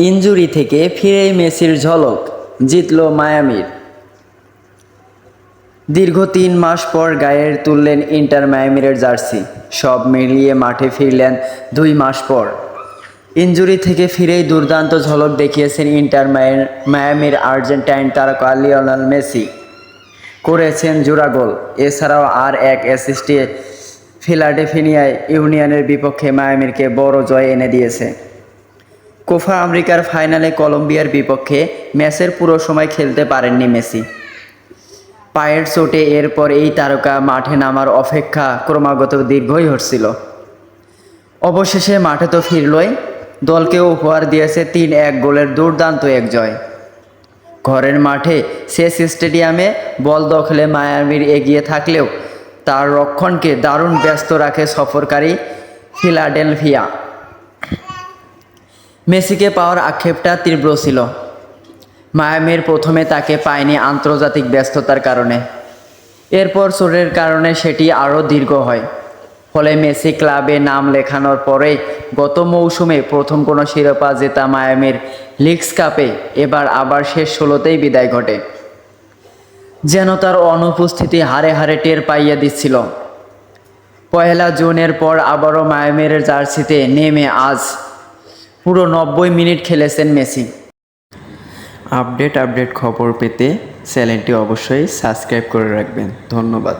Injury থেকে ফিরেই মেসির ঝলক, জিতল মায়ামির। দীর্ঘ তিন মাস পর গায়ের তুললেন ইন্টার মায়ামিরের জার্সি, সব মিলিয়ে মাঠে ফিরলেন দুই মাস পর। ইনজুরি থেকে ফিরেই দুর্দান্ত ঝলক দেখিয়েছেন ইন্টার মায়া- মায়ামির আর্জেন্টাইন তারকা লিওনেল মেসি। করেছেন জোড়া গোল, এছাড়াও আর এক অ্যাসিস্টে ফিলাডেফিনিয়ায় ইউনিয়নের বিপক্ষে মায়ামিরকে বড় জয় এনে দিয়েছে। কোফা আমেরিকার ফাইনালে কলম্বিয়ার বিপক্ষে ম্যাচের পুরো সময় খেলতে পারেননি মেসি। পায়ের চোটে এরপর এই তারকা মাঠে নামার অপেক্ষা ক্রমাগত দীর্ঘই হচ্ছিল। অবশেষে মাঠে তো ফিরলই, দলকেও উপহার দিয়েছে তিন এক গোলের দুর্দান্ত এক জয়। ঘরের মাঠে শেষ স্টেডিয়ামে বল দখলে মায়ামির এগিয়ে থাকলেও তার রক্ষণকে দারুণ ব্যস্ত রাখে সফরকারী ফিলাডেলফিয়া। মেসিকে পাওয়ার আক্ষেপটা তীব্র ছিল। মায়ামির প্রথমে তাকে পায়নি আন্তর্জাতিক ব্যস্ততার কারণে। এরপর চোরের কারণে সেটি আরও দীর্ঘ হয়। ফলে মেসি ক্লাবে নাম লেখানোর পরে গত মৌসুমে প্রথম কোনো শিরোপা জেতা মায়ামির লিগস কাপে এবার আবার শেষ ষোলোতেই বিদায় ঘটে। যেন তার অনুপস্থিতি হারে হারে টের পাইয়া দিচ্ছিল। পয়লা জুনের পর আবারও মায়ামির জার্সিতে নেমে আজ পুরো নব্বই মিনিট খেলেছেন মেসি। আপডেট আপডেট খবর পেতে চ্যানেলটি অবশ্যই সাবস্ক্রাইব করে রাখবেন। ধন্যবাদ।